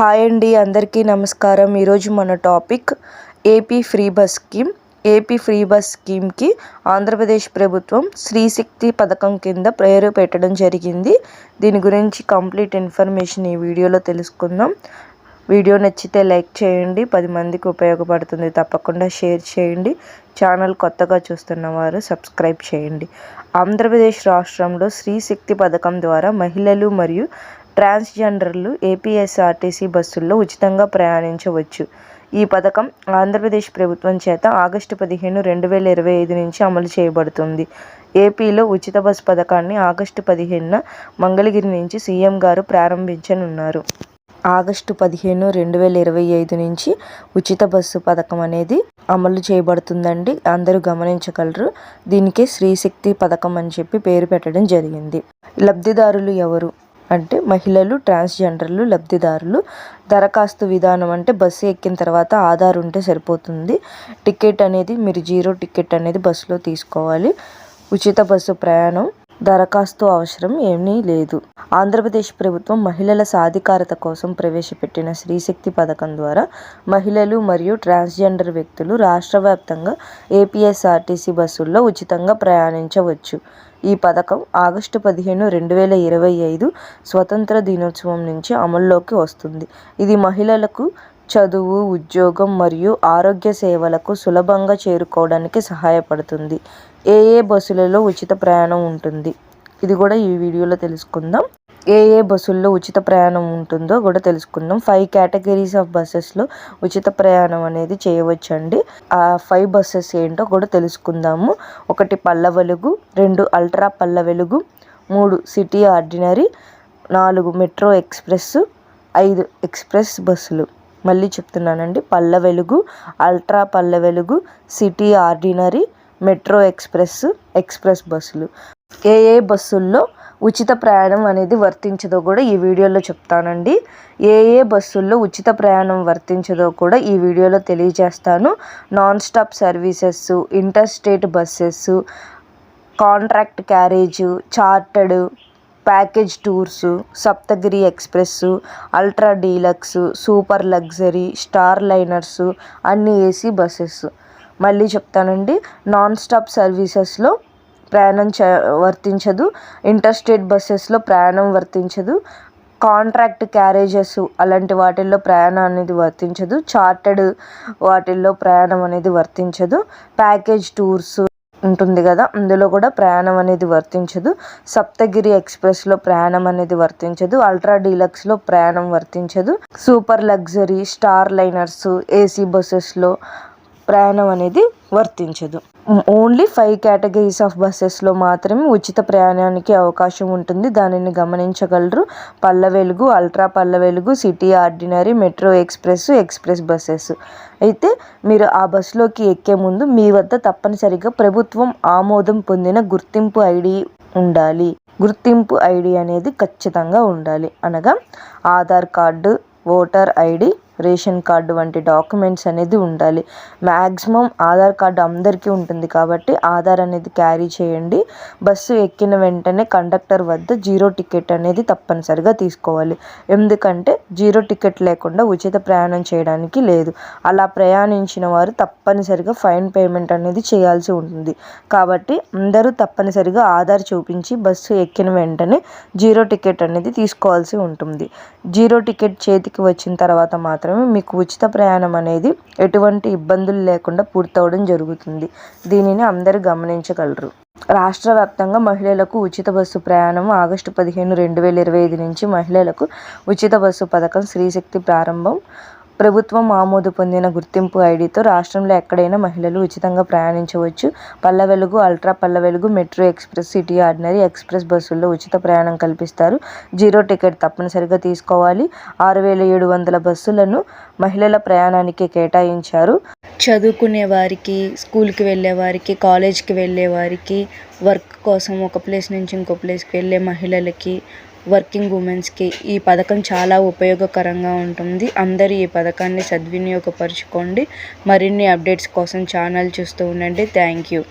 Hi అండి అందరికీ నమస్కారం. ఈరోజు మన topic AP free bus scheme. AP free bus స్కీమ్కి Andhra Pradesh ప్రభుత్వం శ్రీశక్తి పథకం కింద పేరు పెట్టడం జరిగింది. దీని గురించి కంప్లీట్ ఇన్ఫర్మేషన్ ఈ వీడియోలో తెలుసుకుందాం. వీడియో నచ్చితే లైక్ చేయండి పది మందికి ఉపయోగపడుతుంది. తప్పకుండా షేర్ చేయండి. ఛానల్ కొత్తగా చూస్తున్న వారు సబ్స్క్రైబ్ చేయండి. ఆంధ్రప్రదేశ్ రాష్ట్రంలో శ్రీశక్తి పథకం ద్వారా మహిళలు మరియు ట్రాన్స్జెండర్లు ఏపీఎస్ఆర్టీసీ బస్సుల్లో ఉచితంగా ప్రయాణించవచ్చు. ఈ పథకం ఆంధ్రప్రదేశ్ ప్రభుత్వం చేత ఆగస్టు పదిహేను రెండు వేల ఇరవై ఐదు నుంచి అమలు చేయబడుతుంది. ఏపీలో ఉచిత బస్సు పథకాన్ని ఆగస్టు పదిహేనున మంగళగిరి నుంచి సీఎం గారు ప్రారంభించనున్నారు. ఆగస్టు పదిహేను రెండు వేల ఇరవై ఐదు నుంచి ఉచిత బస్సు పథకం అనేది అమలు చేయబడుతుందండి. అందరూ గమనించగలరు. దీనికే శ్రీశక్తి పథకం అని చెప్పి పేరు పెట్టడం జరిగింది. లబ్ధిదారులు ఎవరు? అంటే మహిళలు ట్రాన్స్జెండర్లు లబ్ధిదారులు. దరఖాస్తు విధానం అంటే బస్సు ఎక్కిన తర్వాత ఆధార్ ఉంటే సరిపోతుంది. టికెట్ అనేది మీరు జీరో టికెట్ అనేది బస్సులో తీసుకోవాలి. ఉచిత బస్సు ప్రయాణం. దరఖాస్తు అవసరం ఏమీ లేదు. ఆంధ్రప్రదేశ్ ప్రభుత్వం మహిళల సాధికారత కోసం ప్రవేశపెట్టిన శ్రీశక్తి పథకం ద్వారా మహిళలు మరియు ట్రాన్స్జెండర్ వ్యక్తులు రాష్ట్ర వ్యాప్తంగా ఏపీఎస్ఆర్టీసీ బస్సుల్లో ఉచితంగా ప్రయాణించవచ్చు. ఈ పథకం ఆగస్టు పదిహేను రెండు వేల ఇరవై ఐదు స్వతంత్ర దినోత్సవం నుంచి అమల్లోకి వస్తుంది. ఇది మహిళలకు చదువు ఉద్యోగం మరియు ఆరోగ్య సేవలకు సులభంగా చేరుకోవడానికి సహాయపడుతుంది. ఏ ఏ బస్సులలో ఉచిత ప్రయాణం ఉంటుంది? ఇది కూడా ఈ వీడియోలో తెలుసుకుందాం. ఏ ఏ బస్సుల్లో ఉచిత ప్రయాణం ఉంటుందో కూడా తెలుసుకుందాం. ఫైవ్ కేటగిరీస్ ఆఫ్ బస్సెస్లో ఉచిత ప్రయాణం అనేది చేయవచ్చండి. ఆ ఫైవ్ బస్సెస్ ఏంటో కూడా తెలుసుకుందాము. ఒకటి పల్ల వెలుగు రెండు అల్ట్రా పల్ల వెలుగు మూడు సిటీ ఆర్డినరీ నాలుగు మెట్రో ఎక్స్ప్రెస్ ఐదు ఎక్స్ప్రెస్ బస్సులు. మళ్ళీ చెప్తున్నానండి. Palle Velugu ultra Palle Velugu city ordinary metro express express బస్సులు. ఏ ఏ బస్సుల్లో ఉచిత ప్రయాణం అనేది వర్తించదో కూడా ఈ వీడియోలో చెప్తానండి. ఏ ఏ బస్సుల్లో ఉచిత ప్రయాణం వర్తించదో కూడా ఈ వీడియోలో తెలియజేస్తాను. Non stop services inter state buses contract carriage chartered package tours Saptagiri express ultra deluxe super luxury star liners అన్ని ఏసీ బస్సెస్ మళ్ళీ చెప్తానండి నాన్ స్టాప్ సర్వీసెస్లో ప్రయాణం చ వర్తించదు. ఇంటర్ స్టేట్ బస్సెస్లో ప్రయాణం వర్తించదు. కాంట్రాక్ట్ క్యారేజెస్ అలాంటి వాటిల్లో ప్రయాణం అనేది వర్తించదు. చార్టెడ్ వాటిల్లో ప్రయాణం అనేది వర్తించదు. ప్యాకేజ్ టూర్స్ ఉంటుంది కదా అందులో కూడా ప్రయాణం అనేది వర్తించదు. సప్తగిరి ఎక్స్ప్రెస్లో ప్రయాణం అనేది వర్తించదు. అల్ట్రా డీలక్స్లో ప్రయాణం వర్తించదు. Super luxury star liners AC బస్సెస్లో ప్రయాణం అనేది వర్తించదు. ఓన్లీ ఫైవ్ కేటగిరీస్ ఆఫ్ బస్సెస్లో మాత్రమే ఉచిత ప్రయాణానికి అవకాశం ఉంటుంది. దానిని గమనించగలరు. పల్ల Velugu ultra Palle Velugu city ordinary metro express express buses. అయితే మీరు ఆ బస్సులోకి ఎక్కే ముందు మీ వద్ద తప్పనిసరిగా ప్రభుత్వం ఆమోదం పొందిన గుర్తింపు ఐడి ఉండాలి. గుర్తింపు ఐడి అనేది ఖచ్చితంగా ఉండాలి. అనగా Aadhaar card voter ID ration card వంటి డాక్యుమెంట్స్ అనేది ఉండాలి. మ్యాక్సిమం ఆధార్ కార్డు అందరికీ ఉంటుంది కాబట్టి ఆధార్ అనేది క్యారీ చేయండి. బస్సు ఎక్కిన వెంటనే కండక్టర్ వద్ద జీరో టికెట్ అనేది తప్పనిసరిగా తీసుకోవాలి. ఎందుకంటే జీరో టికెట్ లేకుండా ఉచిత ప్రయాణం చేయడానికి లేదు. అలా ప్రయాణించిన వారు తప్పనిసరిగా ఫైన్ పేమెంట్ అనేది చేయాల్సి ఉంటుంది. కాబట్టి అందరూ తప్పనిసరిగా ఆధార్ చూపించి బస్సు ఎక్కిన వెంటనే జీరో టికెట్ అనేది తీసుకోవాల్సి ఉంటుంది. జీరో టికెట్ చేతికి వచ్చిన తర్వాత మాత్రం మాత్రమే మీకు ఉచిత ప్రయాణం అనేది ఎటువంటి ఇబ్బందులు లేకుండా పూర్తవడం జరుగుతుంది. దీనిని అందరూ గమనించగలరు. రాష్ట్ర వ్యాప్తంగా మహిళలకు ఉచిత బస్సు ప్రయాణం ఆగస్టు పదిహేను రెండు వేల ఇరవై ఐదు నుంచి మహిళలకు ఉచిత బస్సు పథకం స్త్రీశక్తి ప్రారంభం ప్రభుత్వం ఆమోదు పొందిన గుర్తింపు ఐడితో రాష్ట్రంలో ఎక్కడైనా మహిళలు ఉచితంగా ప్రయాణించవచ్చు. పల్ల Velugu ultra Palle Velugu metro express city ordinary express బస్సుల్లో ఉచిత ప్రయాణం కల్పిస్తారు. జీరో టికెట్ తప్పనిసరిగా తీసుకోవాలి. ఆరు వేల ఏడు వందల బస్సులను మహిళల ప్రయాణానికి కేటాయించారు. చదువుకునే వారికి స్కూల్కి వెళ్ళే వారికి కాలేజ్కి వెళ్ళే వారికి వర్క్ కోసం ఒక ప్లేస్ నుంచి ఇంకో ప్లేస్కి వెళ్ళే మహిళలకి వర్కింగ్ ఉమెన్స్కి ఈ పథకం చాలా ఉపయోగకరంగా ఉంటుంది. అందరూ ఈ పథకాన్ని సద్వినియోగపరచుకోండి. మరిన్ని అప్డేట్స్ కోసం ఛానల్ చూస్తూ ఉండండి. Thank you.